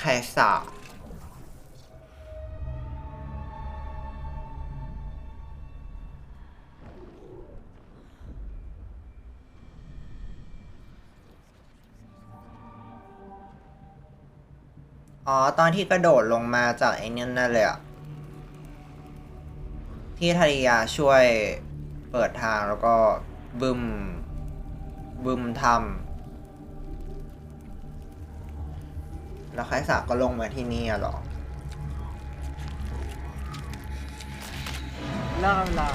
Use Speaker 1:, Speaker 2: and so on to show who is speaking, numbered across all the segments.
Speaker 1: ไคสะอ๋อ ตอนที่กระโดดลงมาจากไอ้นั่นนั่นเลยอะที่ทาริยาช่วยเปิดทางแล้วก็บึมบึมทำ แล้วไคสะก็ลงมาที่นี่อะเหรอ
Speaker 2: Là, là.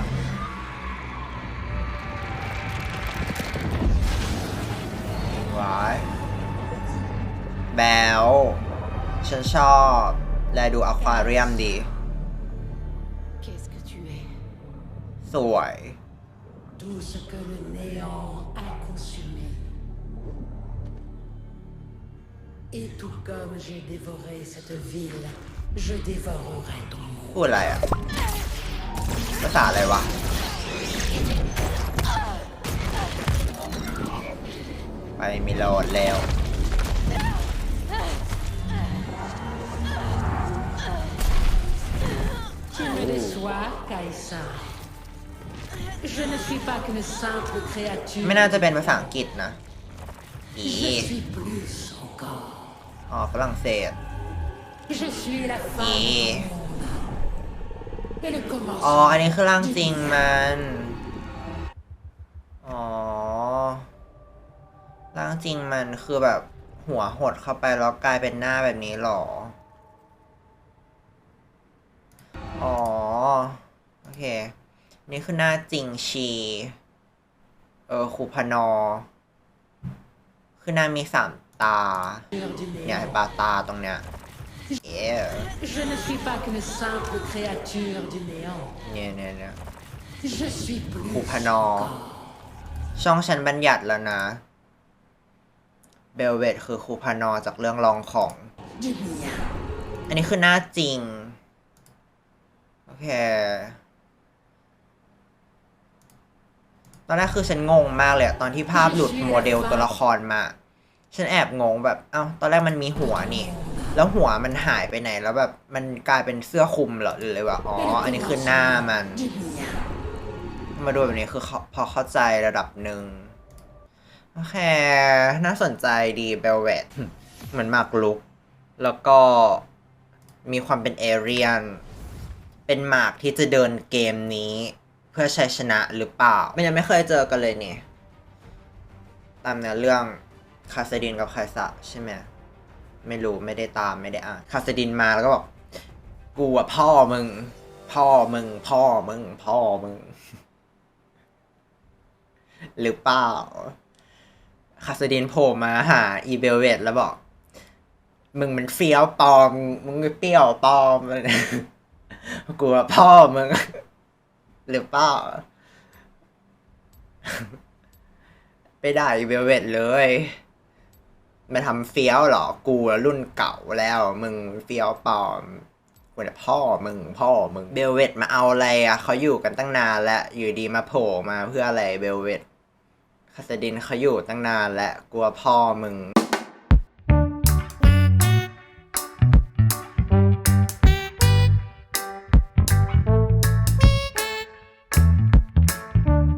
Speaker 1: ไว้แบลฉันชอบและดูอควาเรียมดี
Speaker 3: Qu'est-ce que tu es
Speaker 1: สวย
Speaker 3: Tout ce que le néant a Et tout comme j'ai dévoré cette ville, je dévorerai ton monde.
Speaker 1: พูดอะไรอะภาษาอะไรวะ ไปมิโลดแล้ว
Speaker 3: Tu me déçois, Kaïsa. Je ne suis pas qu'une simple créature.
Speaker 1: ไม่น่าจะเป็นภาษาอังกฤษนะ อี
Speaker 3: Je suis plus encore.
Speaker 1: อ๋อฝรั่งเศส
Speaker 3: Je suis la femme
Speaker 1: Et-
Speaker 3: du monde. Et le
Speaker 1: อ๋อ
Speaker 3: commencement.
Speaker 1: อันนี้คือร่างจริงมัน อ๋อ ร่างจริงมันคือแบบหัวหดเข้าไปแล้วกลายเป็นหน้าแบบนี้หรอ อ๋อ โอเค นี่คือหน้าจริงชี เออคูพานอ คือหน้ามีสาม ตา
Speaker 3: du
Speaker 1: เนี่ย
Speaker 3: néant.
Speaker 1: ไอ้ปลาตาตรงเนี้ยเอ๊ะ
Speaker 3: Je ne suis pas qu'une simple créature du néant.
Speaker 1: เนี่ยเนี่ยเนี่ย
Speaker 3: Je suis plus
Speaker 1: คูพานอ
Speaker 3: encore.
Speaker 1: ช่องฉันบัญญัติแล้วนะเบลเวตคือครูพานอจากเรื่องรองของ
Speaker 3: Du mien.
Speaker 1: อันนี้คือหน้าจริง โอเค ตอนแรกคือฉันงงมากเลยอะตอนที่ภาพหลุดโมเดลตัวละครมา ฉันแอบงงแบบ เอ้า ตอนแรกมันมีหัวนี่ แล้วหัวมันหายไปไหน แล้วแบบมันกลายเป็นเสื้อคลุมเหรอหรืออะไรวะอ๋อ อันนี้คือหน้ามัน มาดูแบบนี้คือพอเข้าใจระดับหนึ่งโอเค น่าสนใจดีเบลเวตเหมือนมากลุก แล้วก็มีความเป็นเอเรียน เป็นหมากที่จะเดินเกมนี้ เพื่อชัยชนะหรือเปล่า ไม่ยังไม่เคยเจอกันเลยนี่ตามเนื้อเรื่อง คาสดินกับไคสะใช่ไหมไม่รู้ไม่ได้ตามไม่ได้อ่านคาสดินมาแล้วก็บอกกูอะพ่อมึง พ่อมึง พ่อมึง พ่อมึง หรือเปล่าคาสดินโผล่มาหาอีเบลเวตแล้วบอก มึงมันเฟี้ยวปอม มึงเปรี้ยวปอมกูว่าพ่อมึง หรือเปล่าไปด่าอีเบลเวตเลย มาทำเฟี้ยวเหรอ กูรุ่นเก่าแล้ว มึงเฟี้ยวปลอมกูน่ะพ่อมึงพ่อมึงเบลเวตมาเอาอะไรอะเขาอยู่กันตั้งนานแล้วอยู่ดีมาโผล่มาเพื่ออะไรเบลเวตคาสดินเขาอยู่ตั้งนานแล้วกลัวพ่อมึง